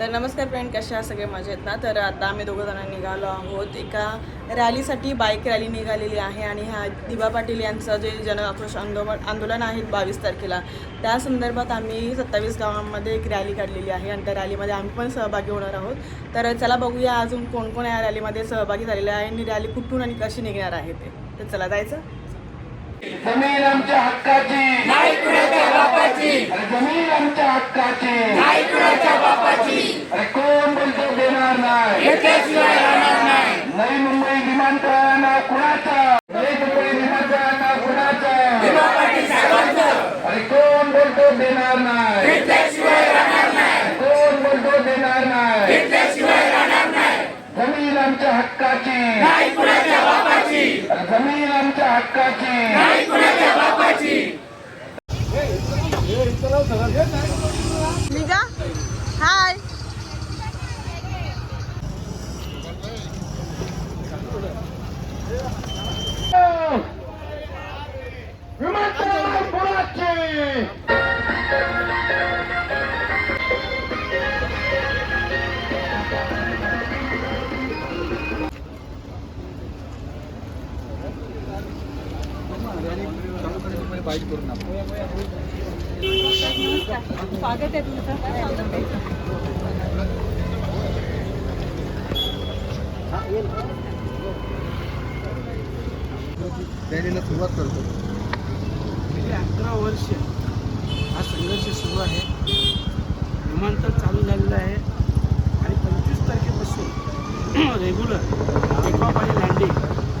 तर नमस्कार फ्रेंड कशा आहात? सगळे मजेत ना? तर आता आम्ही दोघं जण निघालो आहोत. एका रॅलीसाठी बाईक रॅली निघालेली आहे आणि ह्या दिबा पाटील यांचं जे जन आक्रोश आंदोलन आंदोलन आहे बावीस तारखेला त्या संदर्भात आम्ही सत्तावीस गावांमध्ये एक रॅली काढलेली आहे आणि त्या रॅलीमध्ये आम्ही पण सहभागी होणार आहोत. तर चला बघूया अजून कोण कोण या रॅलीमध्ये सहभागी झालेले आहे आणि रॅली कुठून आणि कशी निघणार आहे ते. तर चला जायचं. जमीन आमच्या हक्काची नाही कुणाच्या बापाची अरे जमीन आमच्या हक्काची नाही कुणाच्या बापाची अरे कोण बोलतो देणार नाही नवी मुंबई विमानतळाला कुणाचा नवी मुंबई विमानतळाला कुणाचा अरे कोण बोलतो देणार नाही कोण बोलतो देणार नाही जमीन आमच्या हक्काची. नाही कुणाच्या बापाची. जमीन आमच्या हक्काची. निघा. हाय. स्वागत आहे तुमचं. रॅलीला सुरुवात करतो. गेली अकरा वर्ष हा संघर्ष सुरू आहे. विमानतळ चालू झालेलं आहे आणि पंचवीस तारखेपासून रेग्युलर टेकऑफ आणि लँडिंग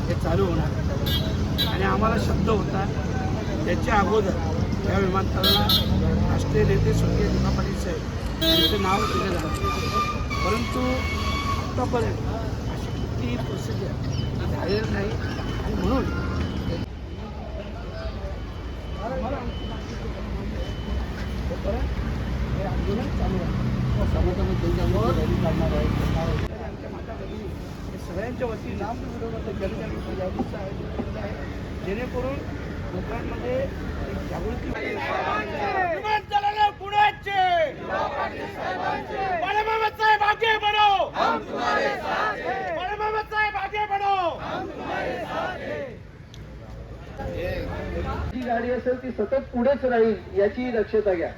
हे चालू होणार आहे आणि आम्हाला शब्द होता त्याच्या अगोदर या विमानतळाला राष्ट्रीय नेते स्वर्गीय दिमा पाटील साहेब यांचं नाव दिलं जातं परंतु आत्तापर्यंत अशी कुठलीही प्रोसिजर झालेलं नाही. आणि म्हणून हे आंदोलन चालू आहे हे सगळ्यांच्या वतीनं जनजागृती आहे जेणेकरून लोकांमध्ये जागृती आगे आगे जी गाडी असेल ती सतत पुढेच राहील याची दक्षता घ्या.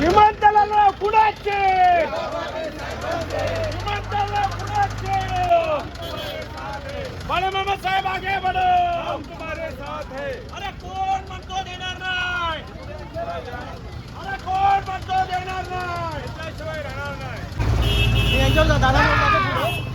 विमानतळाला कुणाचे? विमानतळाला कुणाचे? बड़े मामा साहेब आगे बढ़ो हम तुम्हारे साथ है। अरे कोण म्हणतो देणार नाही? अरे कोण म्हणतो देणार नाही? त्याशिवाय राहणार नाही। पाटील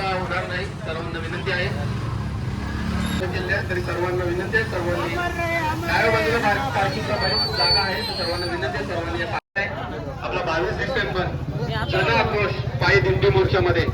अडथळा होणार नाही. सर्वांना विनंती आहे. जिल्ह्यात तरी सर्वांना विनंती आहे. सर्वांनी डाव्या बाजूला पार्क- पार्किंगला बरीच जागा आहे. तर सर्वांना विनंती आहे. सर्वांनी. आपला बावीस डिसेंबर जन आक्रोश पायी दिंडी मोर्चामध्ये.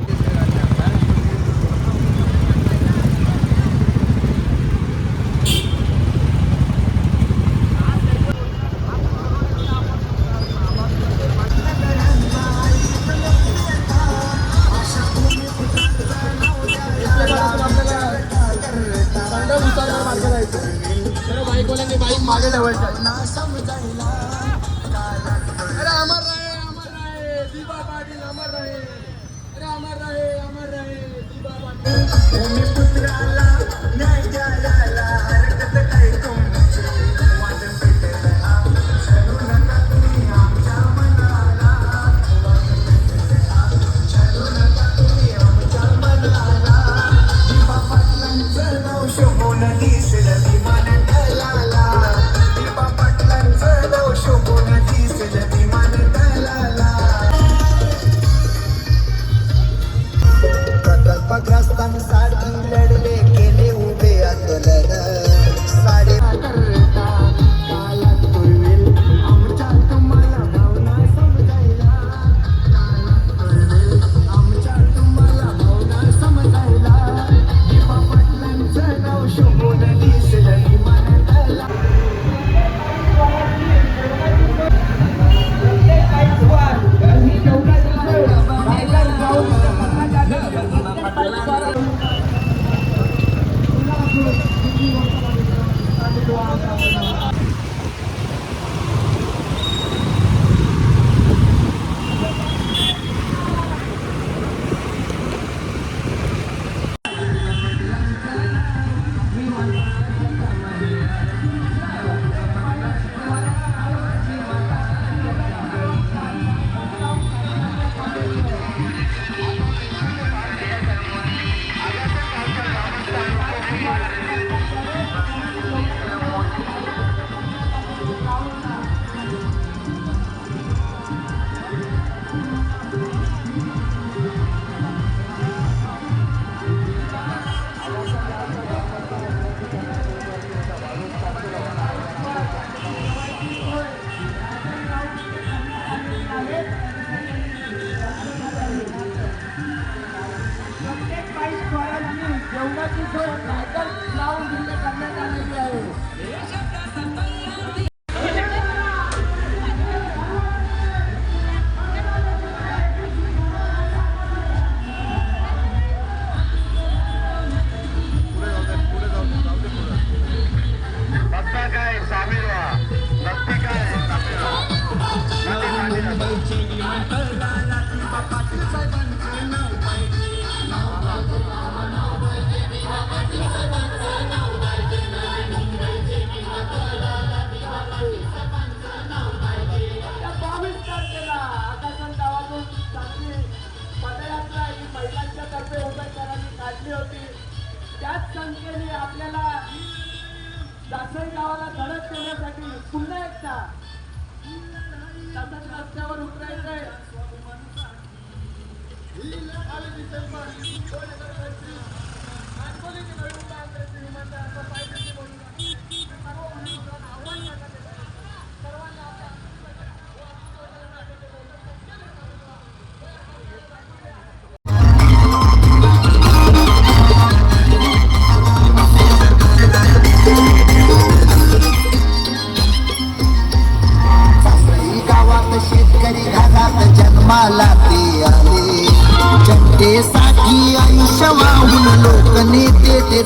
धडक देण्यासाठी पुन्हा एकदा सतत रस्त्यावर उतरायचंय सासरी गणी ते